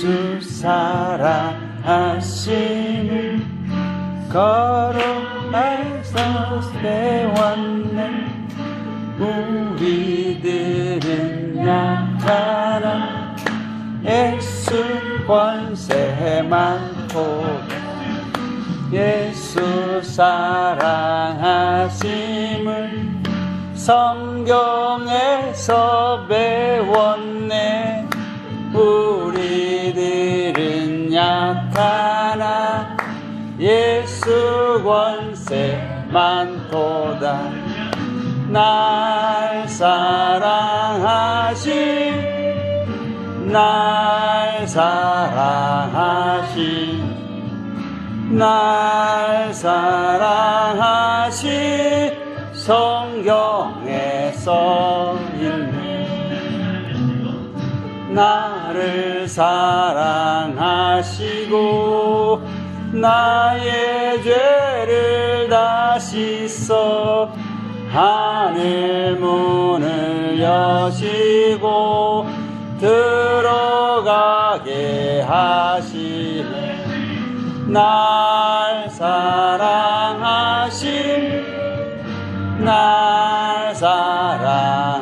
예수 사랑하심을 거룩해서 세웠네. 우리들은 약하나 예수 권세만 보 예수 사랑하심을 성경에서 배웠네. 우 예수 권세만 보다 날 사랑하신 날 사랑하신 날 사랑하신 성경에 써 있네. 나를 사랑하시고 나의 죄를 다 씻어 하늘 문을 여시고 들어가게 하시네. 날 사랑하신 날 사랑하신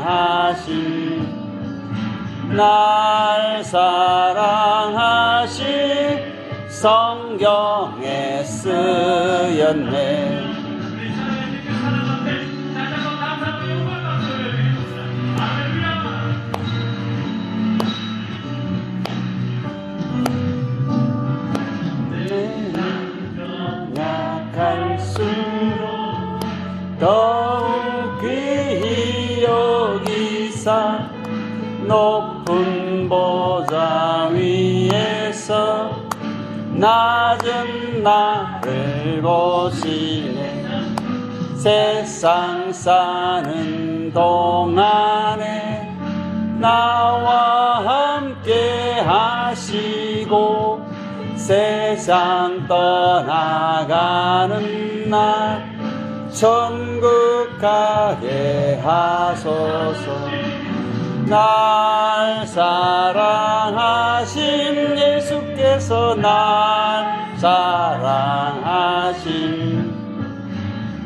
날 사랑하신 성경에 쓰였네. 더욱 귀히 여기사 높 낮은 나를 보시네. 세상 사는 동안에 나와 함께 하시고 세상 떠나가는 날 천국 가게 하소서. 날 사랑하신 예수께서 날 사랑하신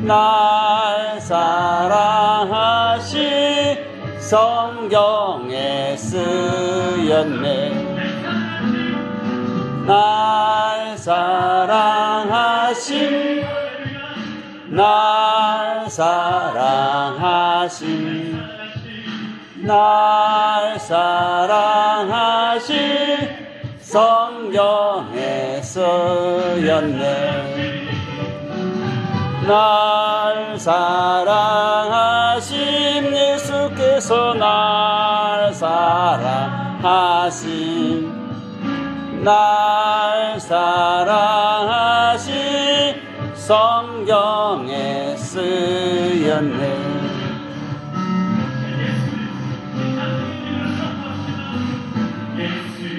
날 사랑하신 성경에 쓰였네. 날 사랑하신 날 사랑하신 날 사랑하신 성경에 쓰였네. 날 사랑하신 예수께서 날 사랑하신 날 사랑하신 성경에 쓰였네